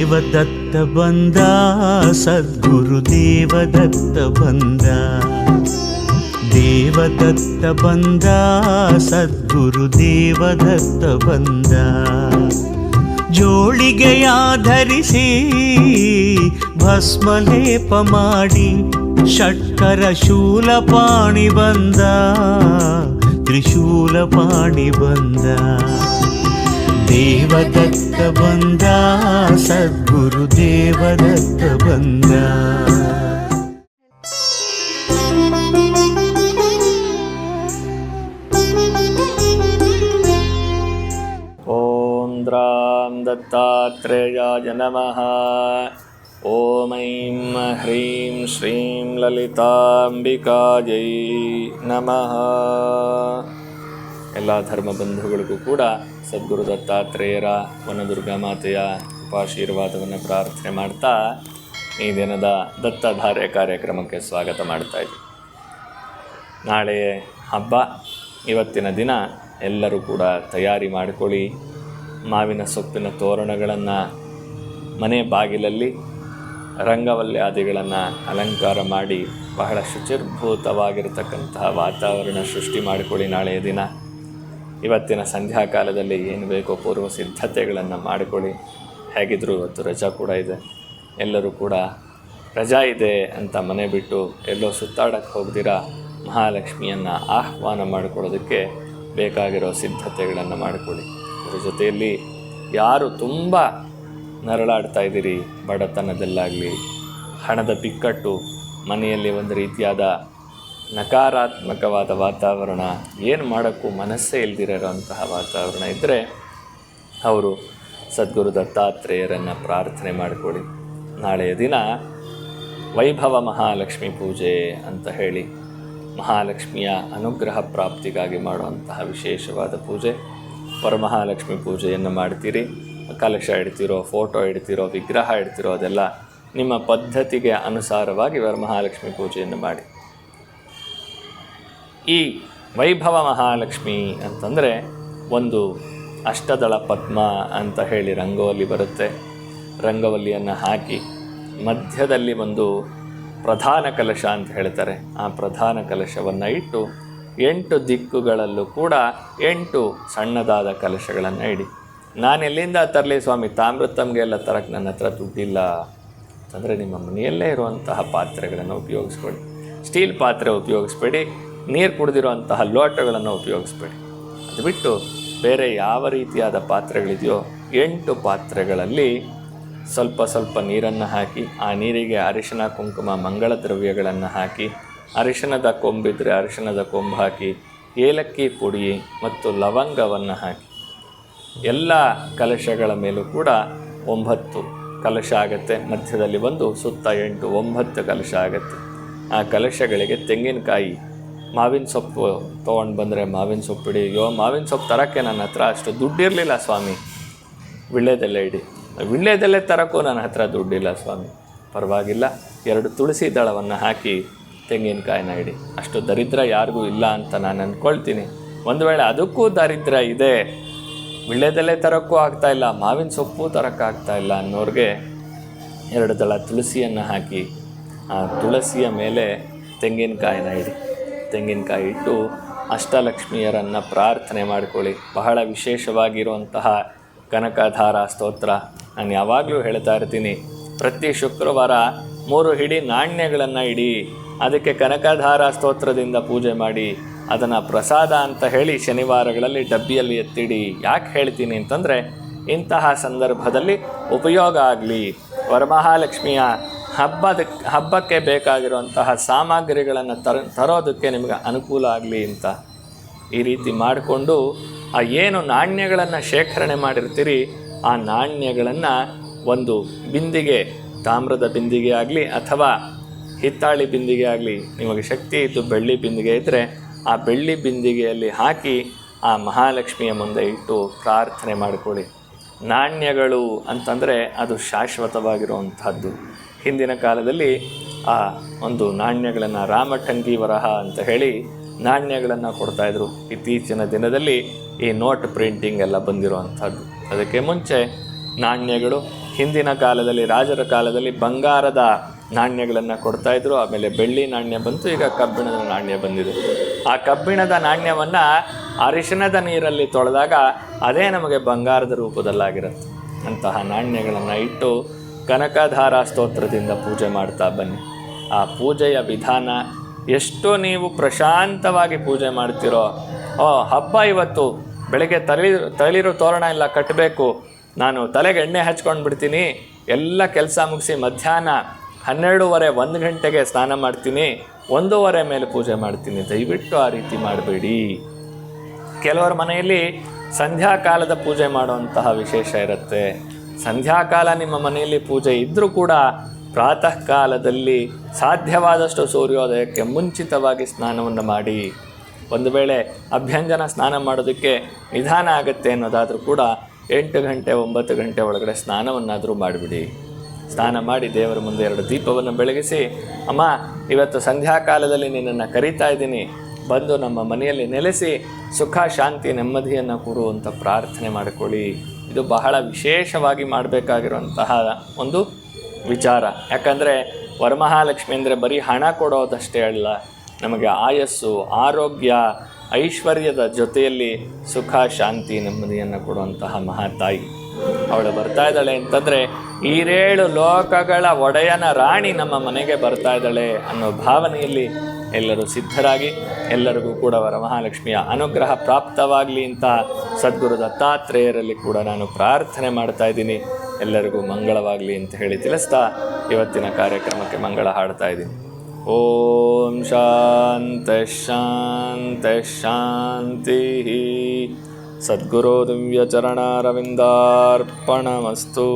ದೇವದತ್ತ ಬಂದ, ಸದ್ಗುರು ದೇವದತ್ತ ಬಂದ. ದೇವದತ್ತ ಬಂದ, ಸದ್ಗುರು ದೇವದತ್ತ ಬಂದ. ಜೋಳಿಗೆಯ ಧರಿಸಿ ಭಸ್ಮಲೇಪ ಮಾಡಿ, ಷಟ್ಕರ ಶೂಲಪಾಣಿ ಬಂದ ತ್ರಿಶೂಲ ಪಾಣಿ ಬಂದ. ದೇವದತ್ತ ಬಂದ ಸದ್ಗುರು ದೇವದತ್ತ ಬಂದ ॐ द्रां दत्तात्रेयाय नमः ॐ ऐं ह्रीं श्रीं ಲಲಿತಾಂಬಿಕಾಜೈ ನಮಃ ಎಲ್ಲ ಧರ್ಮ ಬಂಧುಗಳಿಗೂ ಕೂಡ ಸದ್ಗುರು ದತ್ತಾತ್ರೇಯರ ವನದುರ್ಗಾ ಮಾತೆಯ ಉಪಾಶೀರ್ವಾದವನ್ನು ಪ್ರಾರ್ಥನೆ ಮಾಡ್ತಾ ಈ ದಿನದ ದತ್ತಧಾರೆ ಕಾರ್ಯಕ್ರಮಕ್ಕೆ ಸ್ವಾಗತ ಮಾಡ್ತಾ ಇದ್ದೀವಿ ನಾಳೆ ಹಬ್ಬ. ಇವತ್ತಿನ ದಿನ ಎಲ್ಲರೂ ಕೂಡ ತಯಾರಿ ಮಾಡಿಕೊಳ್ಳಿ. ಮಾವಿನ ಸೊಪ್ಪಿನ ತೋರಣಗಳನ್ನು ಮನೆ ಬಾಗಿಲಲ್ಲಿ ರಂಗವಲ್ಯಾದಿಗಳನ್ನು ಅಲಂಕಾರ ಮಾಡಿ ಬಹಳ ಶುಚಿರ್ಭೂತವಾಗಿರತಕ್ಕಂತಹ ವಾತಾವರಣ ಸೃಷ್ಟಿ ಮಾಡಿಕೊಳ್ಳಿ ನಾಳೆಯ ದಿನ. ಇವತ್ತಿನ ಸಂಧ್ಯಾಕಾಲದಲ್ಲಿ ಏನು ಬೇಕೋ ಪೂರ್ವ ಸಿದ್ಧತೆಗಳನ್ನು ಮಾಡಿಕೊಳ್ಳಿ. ಹೇಗಿದ್ದರೂ ಇವತ್ತು ರಜಾ ಕೂಡ ಇದೆ. ಎಲ್ಲರೂ ಕೂಡ ರಜಾ ಇದೆ ಅಂತ ಮನೆ ಬಿಟ್ಟು ಎಲ್ಲೋ ಸುತ್ತಾಡಕ್ಕೆ ಹೋಗ್ದಿರಾ ಮಹಾಲಕ್ಷ್ಮಿಯನ್ನು ಆಹ್ವಾನ ಮಾಡಿಕೊಳ್ಳೋದಕ್ಕೆ ಬೇಕಾಗಿರೋ ಸಿದ್ಧತೆಗಳನ್ನು ಮಾಡಿಕೊಳ್ಳಿ. ಅದರ ಜೊತೆಯಲ್ಲಿ ಯಾರು ತುಂಬ ನರಳಾಡ್ತಾ ಇದ್ದೀರಿ, ಬಡತನದಲ್ಲಾಗಲಿ, ಹಣದ ಬಿಕ್ಕಟ್ಟು, ಮನೆಯಲ್ಲಿ ಒಂದು ರೀತಿಯಾದ ನಕಾರಾತ್ಮಕವಾದ ವಾತಾವರಣ, ಏನು ಮಾಡೋಕ್ಕೂ ಮನಸ್ಸೇ ಇಲ್ದಿರೋಂತಹ ವಾತಾವರಣ ಇದ್ದರೆ ಅವರು ಸದ್ಗುರು ದತ್ತಾತ್ರೇಯರನ್ನು ಪ್ರಾರ್ಥನೆ ಮಾಡಿಕೊಡಿ ನಾಳೆಯ ದಿನ ವೈಭವ ಮಹಾಲಕ್ಷ್ಮಿ ಪೂಜೆ ಅಂತ ಹೇಳಿ ಮಹಾಲಕ್ಷ್ಮಿಯ ಅನುಗ್ರಹ ಪ್ರಾಪ್ತಿಗಾಗಿ ಮಾಡುವಂತಹ ವಿಶೇಷವಾದ ಪೂಜೆ. ವರಮಹಾಲಕ್ಷ್ಮಿ ಪೂಜೆಯನ್ನು ಮಾಡ್ತೀರಿ. ಕಲಶ ಇಡ್ತಿರೋ, ಫೋಟೋ ಇಡ್ತಿರೋ, ವಿಗ್ರಹ ಇಡ್ತಿರೋ ಅದೆಲ್ಲ ನಿಮ್ಮ ಪದ್ಧತಿಗೆ ಅನುಸಾರವಾಗಿ ವರಮಹಾಲಕ್ಷ್ಮಿ ಪೂಜೆಯನ್ನು ಮಾಡಿ. ಈ ವೈಭವ ಮಹಾಲಕ್ಷ್ಮಿ ಅಂತಂದರೆ ಒಂದು ಅಷ್ಟದಳ ಪದ್ಮ ಅಂತ ಹೇಳಿ ರಂಗವಲ್ಲಿ ಬರುತ್ತೆ. ರಂಗವಲ್ಲಿಯನ್ನು ಹಾಕಿ ಮಧ್ಯದಲ್ಲಿ ಒಂದು ಪ್ರಧಾನ ಕಲಶ ಅಂತ ಹೇಳ್ತಾರೆ. ಆ ಪ್ರಧಾನ ಕಲಶವನ್ನು ಇಟ್ಟು ಎಂಟು ದಿಕ್ಕುಗಳಲ್ಲೂ ಕೂಡ ಎಂಟು ಸಣ್ಣದಾದ ಕಲಶಗಳನ್ನು ಇಡಿ. ನಾನು ಎಲ್ಲಿಂದ ತರಲಿ ಸ್ವಾಮಿ? ತಾಮ್ರತಮ್ಗೆ ಎಲ್ಲ ತರಕ್ಕೆ ನನ್ನ ಹತ್ರ ದುಡ್ಡಿಲ್ಲ. ಅಂತಂದರೆ ನಿಮ್ಮ ಮನೆಯಲ್ಲೇ ಇರುವಂತಹ ಪಾತ್ರೆಗಳನ್ನು ಉಪಯೋಗಿಸ್ಕೊಳ್ಳಿ. ಸ್ಟೀಲ್ ಪಾತ್ರೆ ಉಪಯೋಗಿಸ್ಬೇಡಿ. ನೀರು ಕುಡಿದಿರುವಂತಹ ಲೋಟಗಳನ್ನು ಉಪಯೋಗಿಸ್ಬೇಡಿ. ಅದು ಬಿಟ್ಟು ಬೇರೆ ಯಾವ ರೀತಿಯಾದ ಪಾತ್ರೆಗಳಿದೆಯೋ ಎಂಟು ಪಾತ್ರೆಗಳಲ್ಲಿ ಸ್ವಲ್ಪ ಸ್ವಲ್ಪ ನೀರನ್ನು ಹಾಕಿ, ಆ ನೀರಿಗೆ ಅರಿಶಿನ, ಕುಂಕುಮ, ಮಂಗಳ ದ್ರವ್ಯಗಳನ್ನು ಹಾಕಿ ಅರಿಶಿಣದ ಕೊಂಬಿದ್ರೆ ಅರಿಶಿಣದ ಕೊಂಬು ಹಾಕಿ, ಏಲಕ್ಕಿ ಪುಡಿ ಮತ್ತು ಲವಂಗವನ್ನು ಹಾಕಿ. ಎಲ್ಲ ಕಲಶಗಳ ಮೇಲೂ ಕೂಡ ಒಂಬತ್ತು ಕಲಶ ಆಗುತ್ತೆ. ಮಧ್ಯದಲ್ಲಿ ಒಂದು, ಸುತ್ತ ಎಂಟು, ಒಂಬತ್ತು ಕಲಶ ಆಗುತ್ತೆ. ಆ ಕಲಶಗಳಿಗೆ ತೆಂಗಿನಕಾಯಿ ಮಾವಿನ ಸೊಪ್ಪು ತೊಗೊಂಡು ಬಂದರೆ ಮಾವಿನ ಸೊಪ್ಪು ಇಡಿ ಅಯ್ಯೋ, ಮಾವಿನ ಸೊಪ್ಪು ತರೋಕ್ಕೆ ನನ್ನ ಹತ್ರ ಅಷ್ಟು ದುಡ್ಡಿರಲಿಲ್ಲ ಸ್ವಾಮಿ. ವಿಳ್ಳೆದೆಲೆ ಇಡಿ ವಿಳ್ಳೆದೆಲೆ ತರೋಕ್ಕೂ ನನ್ನ ಹತ್ರ ದುಡ್ಡಿಲ್ಲ ಸ್ವಾಮಿ. ಪರವಾಗಿಲ್ಲ. ಎರಡು ತುಳಸಿ ದಳವನ್ನು ಹಾಕಿ ತೆಂಗಿನಕಾಯಿನ ಇಡಿ ಅಷ್ಟು ದರಿದ್ರ ಯಾರಿಗೂ ಇಲ್ಲ ಅಂತ ನಾನು ಅಂದ್ಕೊಳ್ತೀನಿ ಒಂದು ವೇಳೆ ಅದಕ್ಕೂ ದಾರಿದ್ರ ಇದೆ ವಿಳ್ಳೆದೆಲೆ ತರೋಕ್ಕೂ ಆಗ್ತಾ ಇಲ್ಲ, ಮಾವಿನ ಸೊಪ್ಪು ತರೋಕ್ಕಾಗ್ತಾ ಇಲ್ಲ ಅನ್ನೋರಿಗೆ ಎರಡು ದಳ ತುಳಸಿಯನ್ನು ಹಾಕಿ, ಆ ತುಳಸಿಯ ಮೇಲೆ ತೆಂಗಿನಕಾಯಿನ ಇಡಿ ತೆಂಗಿನಕಾಯಿ ಇಟ್ಟು ಅಷ್ಟಲಕ್ಷ್ಮಿಯರನ್ನು ಪ್ರಾರ್ಥನೆ ಮಾಡಿಕೊಳ್ಳಿ. ಬಹಳ ವಿಶೇಷವಾಗಿರುವಂತಹ ಕನಕಧಾರ ಸ್ತೋತ್ರ ನಾನು ಯಾವಾಗಲೂ ಹೇಳ್ತಾ ಇರ್ತೀನಿ. ಪ್ರತಿ ಶುಕ್ರವಾರ ಮೂರು ಹಿಡಿ ನಾಣ್ಯಗಳನ್ನು ಇಡಿ, ಅದಕ್ಕೆ ಕನಕಧಾರ ಸ್ತೋತ್ರದಿಂದ ಪೂಜೆ ಮಾಡಿ, ಅದನ್ನು ಪ್ರಸಾದ ಅಂತ ಹೇಳಿ ಶನಿವಾರಗಳಲ್ಲಿ ಡಬ್ಬಿಯಲ್ಲಿ ಎತ್ತಿಡಿ. ಯಾಕೆ ಹೇಳ್ತೀನಿ ಅಂತಂದರೆ ಇಂತಹ ಸಂದರ್ಭದಲ್ಲಿ ಉಪಯೋಗ ಆಗಲಿ. ವರಮಹಾಲಕ್ಷ್ಮಿಯ ಹಬ್ಬದ ಹಬ್ಬಕ್ಕೆ ಬೇಕಾಗಿರುವಂತಹ ಸಾಮಗ್ರಿಗಳನ್ನು ತರ ತರೋದಕ್ಕೆ ನಿಮಗೆ ಅನುಕೂಲ ಆಗಲಿ ಅಂತ ಈ ರೀತಿ ಮಾಡಿಕೊಂಡು ಆ ಏನು ನಾಣ್ಯಗಳನ್ನು ಶೇಖರಣೆ ಮಾಡಿರ್ತೀರಿ, ಆ ನಾಣ್ಯಗಳನ್ನು ಒಂದು ಬಿಂದಿಗೆ, ತಾಮ್ರದ ಬಿಂದಿಗೆ ಆಗಲಿ ಅಥವಾ ಹಿತ್ತಾಳಿ ಬಿಂದಿಗೆ ಆಗಲಿ, ನಿಮಗೆ ಶಕ್ತಿ ಇದ್ದು ಬೆಳ್ಳಿ ಬಿಂದಿಗೆ ಇದ್ದರೆ ಆ ಬೆಳ್ಳಿ ಬಿಂದಿಗೆಯಲ್ಲಿ ಹಾಕಿ ಆ ಮಹಾಲಕ್ಷ್ಮಿಯ ಮುಂದೆ ಇಟ್ಟು ಪ್ರಾರ್ಥನೆ ಮಾಡಿಕೊಳ್ಳಿ. ನಾಣ್ಯಗಳು ಅಂತಂದರೆ ಅದು ಶಾಶ್ವತವಾಗಿರುವಂತಹದ್ದು ಹಿಂದಿನ ಕಾಲದಲ್ಲಿ ಆ ಒಂದು ನಾಣ್ಯಗಳನ್ನು ರಾಮಟಂಗಿ ವರಹ ಅಂತ ಹೇಳಿ ನಾಣ್ಯಗಳನ್ನು ಕೊಡ್ತಾಯಿದ್ರು ಇತ್ತೀಚಿನ ದಿನದಲ್ಲಿ ಈ ನೋಟ್ ಪ್ರಿಂಟಿಂಗ್ ಎಲ್ಲ ಬಂದಿರುವಂಥದ್ದು. ಅದಕ್ಕೆ ಮುಂಚೆ ನಾಣ್ಯಗಳು ಹಿಂದಿನ ಕಾಲದಲ್ಲಿ, ರಾಜರ ಕಾಲದಲ್ಲಿ ಬಂಗಾರದ ನಾಣ್ಯಗಳನ್ನು ಕೊಡ್ತಾಯಿದ್ರು ಆಮೇಲೆ ಬೆಳ್ಳಿ ನಾಣ್ಯ ಬಂತು, ಈಗ ಕಬ್ಬಿಣದ ನಾಣ್ಯ ಬಂದಿದೆ. ಆ ಕಬ್ಬಿಣದ ನಾಣ್ಯವನ್ನು ಅರಿಶಿಣದ ನೀರಲ್ಲಿ ತೊಳೆದಾಗ ಅದೇ ನಮಗೆ ಬಂಗಾರದ ರೂಪದಲ್ಲಾಗಿರುತ್ತೆ. ಅಂತಹ ನಾಣ್ಯಗಳನ್ನು ಇಟ್ಟು ಕನಕಧಾರ ಸ್ತೋತ್ರದಿಂದ ಪೂಜೆ ಮಾಡ್ತಾ ಬನ್ನಿ. ಆ ಪೂಜೆಯ ವಿಧಾನ ಎಷ್ಟು ನೀವು ಪ್ರಶಾಂತವಾಗಿ ಪೂಜೆ ಮಾಡ್ತೀರೋ, ಓ, ಹಬ್ಬ ಇವತ್ತು, ಬೆಳಗ್ಗೆ ತಳಿ ತಳಿರು ತೋರಣ ಎಲ್ಲ ಕಟ್ಟಬೇಕು. ನಾನು ತಲೆಗೆ ಎಣ್ಣೆ ಹಚ್ಕೊಂಡು ಬಿಡ್ತೀನಿ. ಎಲ್ಲ ಕೆಲಸ ಮುಗಿಸಿ ಮಧ್ಯಾಹ್ನ ಹನ್ನೆರಡೂವರೆ, ಒಂದು ಗಂಟೆಗೆ ಸ್ನಾನ ಮಾಡ್ತೀನಿ. ಒಂದೂವರೆ ಮೇಲೆ ಪೂಜೆ ಮಾಡ್ತೀನಿ. ದಯವಿಟ್ಟು ಆ ರೀತಿ ಮಾಡಬೇಡಿ. ಕೆಲವರ ಮನೆಯಲ್ಲಿ ಸಂಧ್ಯಾಕಾಲದ ಪೂಜೆ ಮಾಡುವಂತಹ ವಿಶೇಷ ಇರುತ್ತೆ. ಸಂಧ್ಯಾಕಾಲ ನಿಮ್ಮ ಮನೆಯಲ್ಲಿ ಪೂಜೆ ಇದ್ದರೂ ಕೂಡ ಪ್ರಾತಃ ಕಾಲದಲ್ಲಿ ಸಾಧ್ಯವಾದಷ್ಟು ಸೂರ್ಯೋದಯಕ್ಕೆ ಮುಂಚಿತವಾಗಿ ಸ್ನಾನವನ್ನು ಮಾಡಿ. ಒಂದು ವೇಳೆ ಅಭ್ಯಂಜನ ಸ್ನಾನ ಮಾಡೋದಕ್ಕೆ ನಿಧಾನ ಆಗುತ್ತೆ ಅನ್ನೋದಾದರೂ ಕೂಡ ಎಂಟು ಗಂಟೆ, ಒಂಬತ್ತು ಗಂಟೆ ಒಳಗಡೆ ಸ್ನಾನವನ್ನಾದರೂ ಮಾಡಿಬಿಡಿ. ಸ್ನಾನ ಮಾಡಿ ದೇವರ ಮುಂದೆ ಎರಡು ದೀಪವನ್ನು ಬೆಳಗಿಸಿ, ಅಮ್ಮ, ಇವತ್ತು ಸಂಧ್ಯಾಕಾಲದಲ್ಲಿ ನಿನ್ನನ್ನು ಕರೀತಾ ಇದ್ದೀನಿ. ಬಂದು ನಮ್ಮ ಮನೆಯಲ್ಲಿ ನೆಲೆಸಿ ಸುಖ, ಶಾಂತಿ, ನೆಮ್ಮದಿಯನ್ನು ಕೊಡುವಂಥ ಪ್ರಾರ್ಥನೆ ಮಾಡಿಕೊಳ್ಳಿ. ಇದು ಬಹಳ ವಿಶೇಷವಾಗಿ ಮಾಡಬೇಕಾಗಿರುವಂತಹ ಒಂದು ವಿಚಾರ. ಯಾಕಂದರೆ ವರಮಹಾಲಕ್ಷ್ಮಿ ಅಂದರೆ ಬರೀ ಹಣ ಕೊಡೋದಷ್ಟೇ ಅಲ್ಲ, ನಮಗೆ ಆಯಸ್ಸು, ಆರೋಗ್ಯ, ಐಶ್ವರ್ಯದ ಜೊತೆಯಲ್ಲಿ ಸುಖ, ಶಾಂತಿ, ನೆಮ್ಮದಿಯನ್ನು ಕೊಡುವಂತಹ ಮಹಾತಾಯಿ ಅವಳು ಬರ್ತಾ ಇದ್ದಾಳೆ ಅಂತಂದರೆ ಈರೇಳು ಲೋಕಗಳ ಒಡೆಯನ ರಾಣಿ ನಮ್ಮ ಮನೆಗೆ ಬರ್ತಾ ಇದ್ದಾಳೆ ಅನ್ನೋ ಭಾವನೆಯಲ್ಲಿ ಎಲ್ಲರೂ ಸಿದ್ಧರಾಗಿ ಎಲ್ಲರಿಗೂ ಕೂಡ ವರಮಹಾಲಕ್ಷ್ಮಿಯ ಅನುಗ್ರಹ ಪ್ರಾಪ್ತವಾಗಲಿ ಅಂತ ಸದ್ಗುರು ದತ್ತಾತ್ರೇಯರಲ್ಲಿ ಕೂಡ ನಾನು ಪ್ರಾರ್ಥನೆ ಮಾಡ್ತಾ ಇದ್ದೀನಿ. ಎಲ್ಲರಿಗೂ ಮಂಗಳವಾಗಲಿ ಅಂತ ಹೇಳಿ ತಿಳಿಸ್ತಾ ಇವತ್ತಿನ ಕಾರ್ಯಕ್ರಮಕ್ಕೆ ಮಂಗಳ ಹಾಡ್ತಾ ಇದ್ದೀನಿ. ಓಂ ಶಾಂತ ಶಾಂತ ಶಾಂತಿ. ಸದ್ಗುರು ದಿವ್ಯಚರಣಾರವಿಂದಾರ್ಪಣಮಸ್ತು